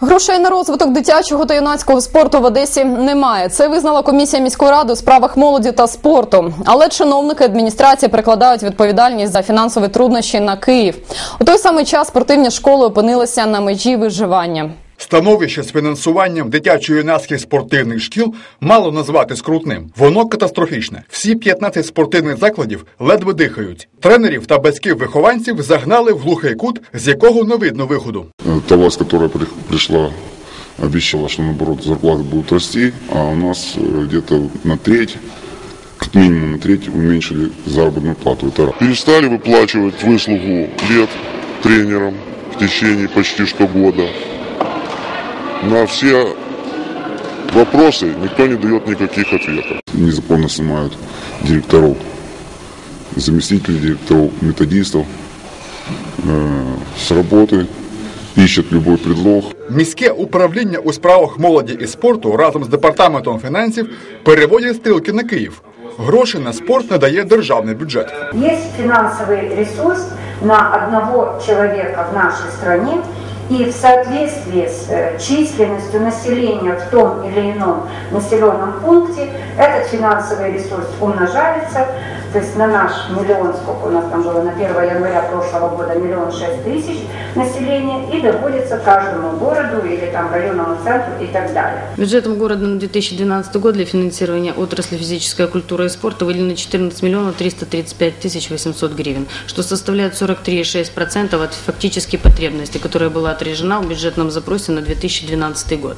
Грошей на розвиток дитячого та юнацького спорту в Одесі немає. Це визнала комісія міської ради у справах молоді та спорту. Але чиновники адміністрації прикладають відповідальність за фінансові труднощі на Київ. У той самий час спортивні школи опинилися на межі виживання. Становище з фінансуванням дитячо-юнацьких спортивних шкіл мало назвати скрутним. Воно катастрофічне. Всі 15 спортивних закладів ледве дихають. Тренерів та батьків вихованців загнали в глухий кут, з якого не видно виходу. Э, Та власть, которая при- пришла, обещала, что наоборот зарплаты будут расти, а у нас э, где-то на треть, как минимум на треть уменьшили заработную плату. Это раз. Перестали выплачивать выслугу лет тренерам в течение почти что года. На все вопросы никто не дает никаких ответов. Незаконно снимают директоров, заместителей директоров, методистов э, с работы, ищут любой предлог, Міське управління у справах молоді і спорту разом з департаментом фінансів переводять стрілки на Київ. Гроші на спорт надає державний бюджет. Есть финансовый ресурс на одного человека в нашей стране, и в соответствии с э, численностью населения в том или ином населенном пункте этот финансовый ресурс умножается, то есть на наш миллион, сколько у нас там было на 1 января прошлого года, миллион шесть тысяч населения, и доводится каждому городу или там районному центру и так далее. Бюджетом города на 2012 год для финансирования отрасли физическая культура и спорта выделено 14 миллионов 335 тысяч 800 гривен, что составляет 43,6% от фактической потребности, которая была отражена в бюджетном запросе на 2012 год.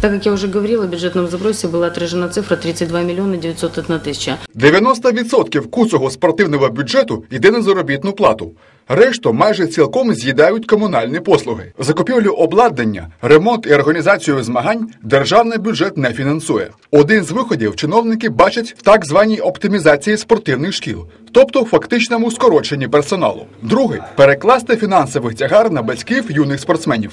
Так как я уже говорила, в бюджетном запросе была отражена цифра 32 миллиона 901 тысяча. 90% куцого спортивного бюджету йде на заробітну плату. Решту майже цілком з'їдають комунальні послуги. Закупівлю обладнання, ремонт і організацію змагань державний бюджет не фінансує. Один з виходів чиновники бачать в так званій оптимізації спортивних шкіл, тобто в фактичному скороченні персоналу. Другий перекласти фінансовий тягар на батьків юних спортсменів.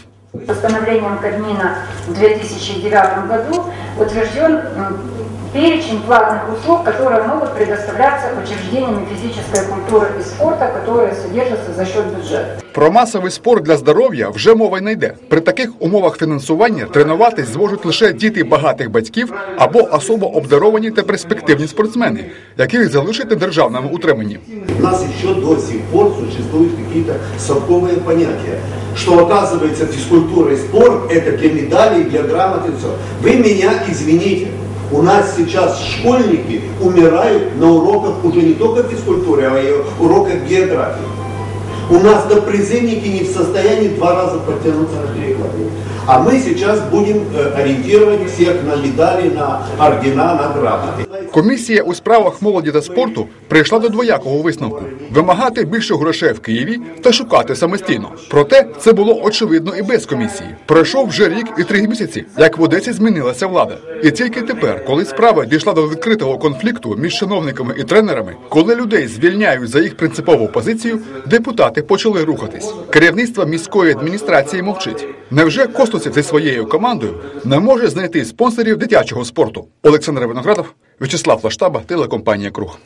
Постановлением Кабмина в 2009 году утвержден перечень платных услуг, которые могут предоставляться учреждениями физической культуры и спорта, которые содержатся за счет бюджета. Про масовий спорт для здоров'я вже мова й не йде. При таких умовах фінансування тренуватись зможуть лише діти багатих батьків або особо обдаровані та перспективні спортсмени, яких залишить на державному утриманні. У нас еще до сих пор существуют какие-то совковые понятия, что оказывается физкультура и спорт это для медалей, для грамоты, все. Вы меня извините, у нас сейчас школьники умирают на уроках уже не только физкультуры, а и уроках географии. У нас допризывники не в состоянии два раза подтянуться на перекладе. А мы сейчас будем э, ориентировать всех на медали, на ордена, на грамоты. Комісія у справах молоді та спорту прийшла до двоякого висновку: вимагати більше грошей в Києві та шукати самостійно. Проте це було очевидно і без комісії. Пройшов вже рік і три місяці, як в Одесі змінилася влада. І тільки тепер, коли справа дійшла до відкритого конфлікту між чиновниками і тренерами, коли людей звільняють за їх принципову позицію, депутати почали рухатись. Керівництво міської адміністрації мовчить. Невже Костусів зі своєю командою не може знайти спонсорів дитячого спорту? Олександр Виноградов, Вячеслав Лаштаба, телекомпанія Круг.